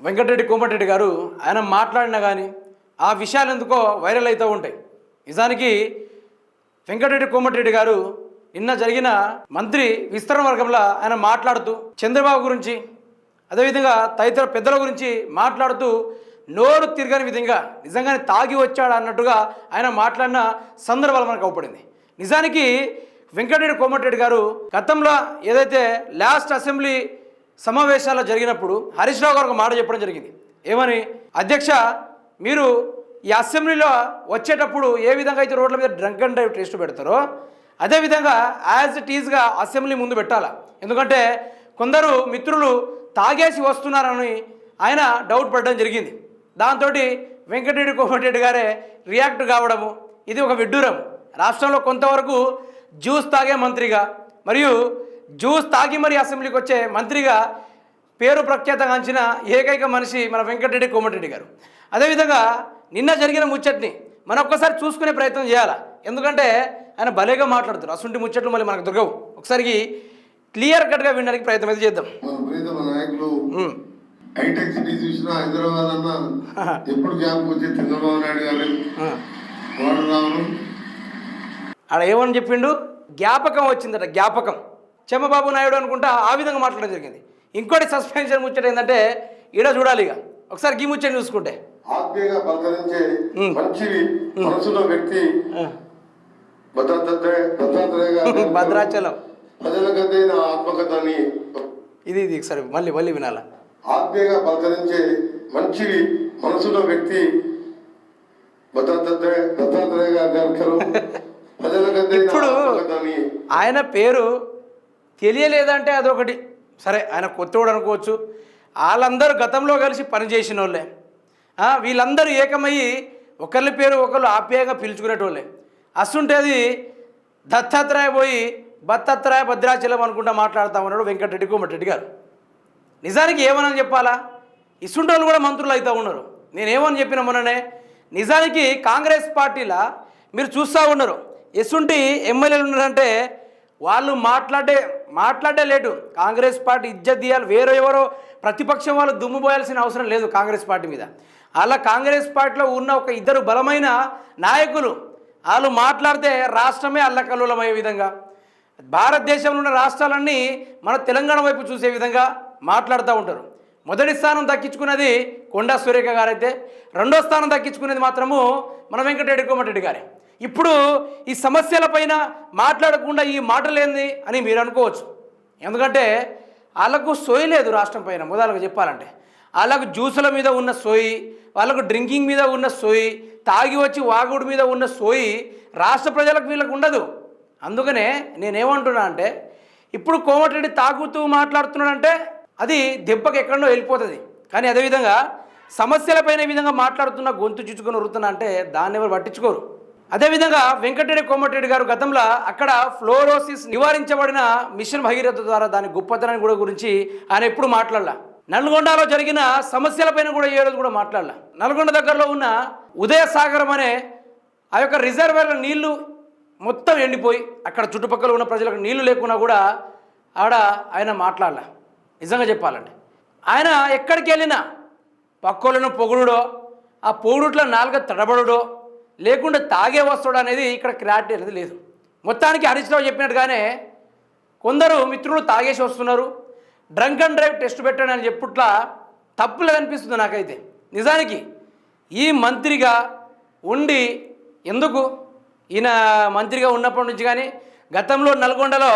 వెంకటరెడ్డి కోమటిరెడ్డి గారు ఆయన మాట్లాడినా కానీ ఆ విషయాలు ఎందుకో వైరల్ అవుతూ ఉంటాయి. నిజానికి వెంకటరెడ్డి కోమటిరెడ్డి గారు నిన్న జరిగిన మంత్రి విస్తరణ వర్గంలో ఆయన మాట్లాడుతూ చంద్రబాబు గురించి అదేవిధంగా తదితర పెద్దల గురించి మాట్లాడుతూ నోరు తిరగని విధంగా నిజంగానే తాగి వచ్చాడు అన్నట్టుగా ఆయన మాట్లాడిన సందర్భాలు మనకు అవపడింది. నిజానికి వెంకటరెడ్డి కోమటిరెడ్డి గారు గతంలో ఏదైతే లాస్ట్ అసెంబ్లీ సమావేశాలు జరిగినప్పుడు హరీష్ రావు గారు ఒక మాట చెప్పడం జరిగింది. ఏమని? అధ్యక్ష మీరు ఈ అసెంబ్లీలో వచ్చేటప్పుడు ఏ విధంగా అయితే రోడ్ల మీద డ్రంక్ అండ్ డ్రైవ్ టెస్ట్ పెడతారో అదేవిధంగా యాజ్ ఇట్ ఈజ్గా అసెంబ్లీ ముందు పెట్టాలా? ఎందుకంటే కొందరు మిత్రులు తాగేసి వస్తున్నారని ఆయన డౌట్ పడడం జరిగింది. దాంతో వెంకటరెడ్డి కోమటిరెడ్డి గారే రియాక్ట్ కావడము ఇది ఒక విడ్డూరం రాష్ట్రంలో కొంతవరకు జ్యూస్ తాగే మంత్రిగా మరియు జ్యూస్ తాగి మరి అసెంబ్లీకి వచ్చే మంత్రిగా పేరు ప్రఖ్యాతగాంచిన ఏకైక మనిషి మన వెంకటరెడ్డి కోమటిరెడ్డి గారు. అదేవిధంగా నిన్న జరిగిన ముచ్చట్ని మనం ఒక్కసారి చూసుకునే ప్రయత్నం చేయాలి? ఎందుకంటే ఆయన భలేగా మాట్లాడుతారు అసంటి ముచ్చట్లు మళ్ళీ మనకు దొరకవు. ఒకసారికి క్లియర్ కట్గా వినడానికి ప్రయత్నం అయితే చేద్దాం. మన ప్రీతమ నాయకులు ఉమ్. హైటెక్ సిటీ చూసినా హైదరాబాద్ అన్న ఎప్పుడు జ్ఞాపకం వచ్చే చంద్రబాబు నాయుడు గారు ఆ. వాడు రావడం ఆడ ఏమని చెప్పిండు? జ్ఞాపకం వచ్చిందట జ్ఞాపకం. చెమ్మబాబు నాయుడు అనుకుంటా ఆ విధంగా మాట్లాడడం జరిగింది. ఇంకోటి సస్పెన్షన్ ముచ్చట ఏంటంటే ఈడ చూడాలి ఇక. ఒకసారి గీ ముచ్చట చూసుకుంటే. ఆత్మీయంగా పలకరించే ఉమ్. మంచి మనసులో వ్యక్తి భద్రాచలం. ఆత్మకథని ఇది ఇది ఒకసారి మళ్ళీ మళ్ళీ వినాలా. ఆత్మీయంగా పలకరించే మంచి మనసులో వ్యక్తి దత్తాత్రేయ గారి ఇప్పుడు ఆయన పేరు తెలియలేదంటే అదొకటి. సరే ఆయన కొత్తోడు అనుకోవచ్చు. వాళ్ళందరూ గతంలో కలిసి పనిచేసిన వాళ్ళే వీళ్ళందరూ ఏకమయ్యి ఒకరి పేరు ఒకళ్ళు ఆప్యాయంగా పిలుచుకునేటోళ్ళే. అస్తుంటే అది దత్తాత్రేయ పోయి భత్తాత్రేయ భద్రాచలం అనుకుంటా మాట్లాడుతా ఉన్నాడు వెంకటరెడ్డి కోమటిరెడ్డి గారు. నిజానికి ఏమనని చెప్పాలా? ఇసుంటోళ్ళు కూడా మంత్రులు అవుతూ ఉన్నారు. నేనేమని చెప్పిన మొన్ననే? నిజానికి కాంగ్రెస్ పార్టీలా మీరు చూస్తూ ఉన్నారు. ఎసుంటి ఎమ్మెల్యేలు ఉన్నారంటే వాళ్ళు మాట్లాడే మాట్లాడే లేటు. కాంగ్రెస్ పార్టీ ఇజ్జత్ తీయాలి. వేరే ఎవరో ప్రతిపక్షం వాళ్ళు దుమ్ముపోయాల్సిన అవసరం లేదు కాంగ్రెస్ పార్టీ మీద. అలా కాంగ్రెస్ పార్టీలో ఉన్న ఒక ఇద్దరు బలమైన నాయకులు వాళ్ళు మాట్లాడితే రాష్ట్రమే అల్లకల్లోలమయ్యే విధంగా. భారతదేశంలో ఉన్న రాష్ట్రాలన్నీ మన తెలంగాణ వైపు చూసే విధంగా మాట్లాడుతూ ఉంటారు. మొదటి స్థానం దక్కించుకున్నది కొండా సురేఖ గారైతే రెండో స్థానం దక్కించుకునేది మాత్రము మన వెంకటరెడ్డి కోమటిరెడ్డి గారే. ఇప్పుడు ఈ సమస్యలపైన మాట్లాడకుండా ఈ మాటలేంది అని మీరు అనుకోవచ్చు. ఎందుకంటే వాళ్ళకు సోయి లేదు రాష్ట్రం పైన మొదలుగా చెప్పాలంటే. వాళ్ళకు జ్యూసుల మీద ఉన్న సోయి వాళ్ళకు డ్రింకింగ్ మీద ఉన్న సోయి తాగి వచ్చి వాగుడు మీద ఉన్న సోయి రాష్ట్ర ప్రజలకు వీళ్ళకు ఉండదు. అందుకనే నేనేమంటున్నా అంటే ఇప్పుడు కోమటిరెడ్డి తాగుతూ మాట్లాడుతున్నాడంటే అది దెబ్బకి ఎక్కడో వెళ్ళిపోతుంది. కానీ అదేవిధంగా సమస్యలపైన ఈ విధంగా మాట్లాడుతున్న గొంతు చుచ్చుకొని ఉరుతున్నా అంటే దాన్ని ఎవరు పట్టించుకోరు. అదేవిధంగా వెంకటరెడ్డి కోమటిరెడ్డి గారు గతంలో అక్కడ ఫ్లోరోసిస్ నివారించబడిన మిషన్ భగీరథ ద్వారా దాని గొప్పతనాన్ని కూడా గురించి ఆయన ఎప్పుడు మాట్లాడలా. నల్గొండలో జరిగిన సమస్యలపైన కూడా ఏ రోజు కూడా మాట్లాడలా. నల్గొండ దగ్గరలో ఉన్న ఉదయ సాగరం అనే ఆ యొక్క రిజర్వేర్ల నీళ్ళు మొత్తం ఎండిపోయి అక్కడ చుట్టుపక్కల ఉన్న ప్రజలకు నీళ్ళు లేకున్నా కూడా ఆడ ఆయన మాట్లాడాల. నిజంగా చెప్పాలంటే. ఆయన ఎక్కడికి వెళ్ళినా పక్కోళ్ళను పొగుడుడో ఆ పొగుడుట్లో నాలుగ తడబడుడో లేకుండా తాగే వస్తాడు అనేది ఇక్కడ క్లారిటీ అనేది లేదు. మొత్తానికి హరీష్ రావు చెప్పినట్టుగానే కొందరు మిత్రులు తాగేసి వస్తున్నారు. డ్రంక్ అండ్ డ్రైవ్ టెస్ట్ పెట్టాడు అని చెప్పుట్లా తప్పులేదు అనిపిస్తుంది నాకైతే. నిజానికి ఈ మంత్రిగా ఉండి ఎందుకు? ఈయన మంత్రిగా ఉన్నప్పటి నుంచి కానీ గతంలో నల్గొండలో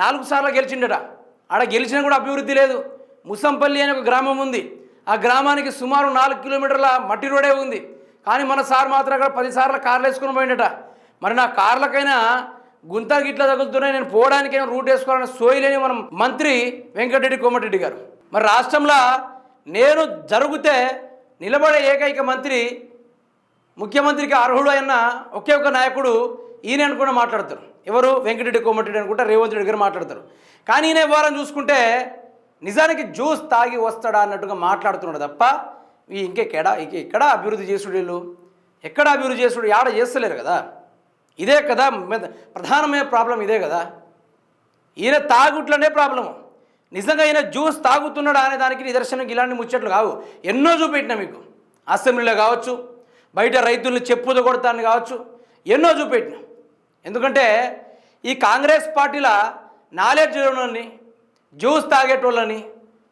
నాలుగు సార్లు గెలిచిండట. ఆడ గెలిచినా కూడా అభివృద్ధి లేదు. ముసంపల్లి అనే ఒక గ్రామం ఉంది. ఆ గ్రామానికి సుమారు నాలుగు కిలోమీటర్ల మట్టి రోడే ఉంది. కానీ మన సార్ మాత్రం అక్కడ పది సార్లు కార్లు వేసుకుని పోయిండట. మరి నా కార్లకైనా గుంతలు గిట్ల తగులుతున్నాయి నేను పోవడానికైనా రూట్ వేసుకోవాలని సోయిలేని మనం మంత్రి వెంకటరెడ్డి కోమటిరెడ్డి గారు. మరి రాష్ట్రంలో నేను జరిగితే నిలబడే ఏకైక మంత్రి ముఖ్యమంత్రికి అర్హుడు అయిన ఒకే ఒక నాయకుడు ఈయన అనుకున్న మాట్లాడతారు. ఎవరు? వెంకటరెడ్డి కోమటిరెడ్డి అనుకుంటా రేవంత్ రెడ్డి గారు మాట్లాడతారు. కానీ ఈయన వారం చూసుకుంటే నిజానికి జ్యూస్ తాగి వస్తాడా అన్నట్టుగా మాట్లాడుతున్నాడు తప్ప ఇంకెక్కడ ఇంక ఎక్కడ అభివృద్ధి చేసుడు వీళ్ళు? ఎక్కడ అభివృద్ధి చేసుడు? ఆడ చేస్తలేరు కదా? ఇదే కదా మెద- ప్రధానమైన ప్రాబ్లం ఇదే కదా? ఈయన తాగుట్లనే ప్రాబ్లము. నిజంగా ఈయన జ్యూస్ తాగుతున్నాడా అనే దానికి నిదర్శనం ఇలాంటి ముచ్చట్లు కావు. ఎన్నో చూపెట్టినా మీకు. అసెంబ్లీలో కావచ్చు బయట రైతుల్ని చెప్పుతో కొడతాను కావచ్చు ఎన్నో చూపెట్టినా. ఎందుకంటే ఈ కాంగ్రెస్ పార్టీల నాలెడ్జ్ ఉన్నోళ్ళని జ్యూస్ తాగేటోళ్ళని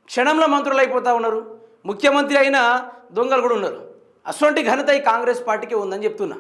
క్షణంలో మంత్రులు అయిపోతూ ఉన్నారు. ముఖ్యమంత్రి అయిన దొంగలు కూడా ఉన్నారు. అటువంటి ఘనత ఈ కాంగ్రెస్ పార్టీకి ఉందని చెప్తున్నా.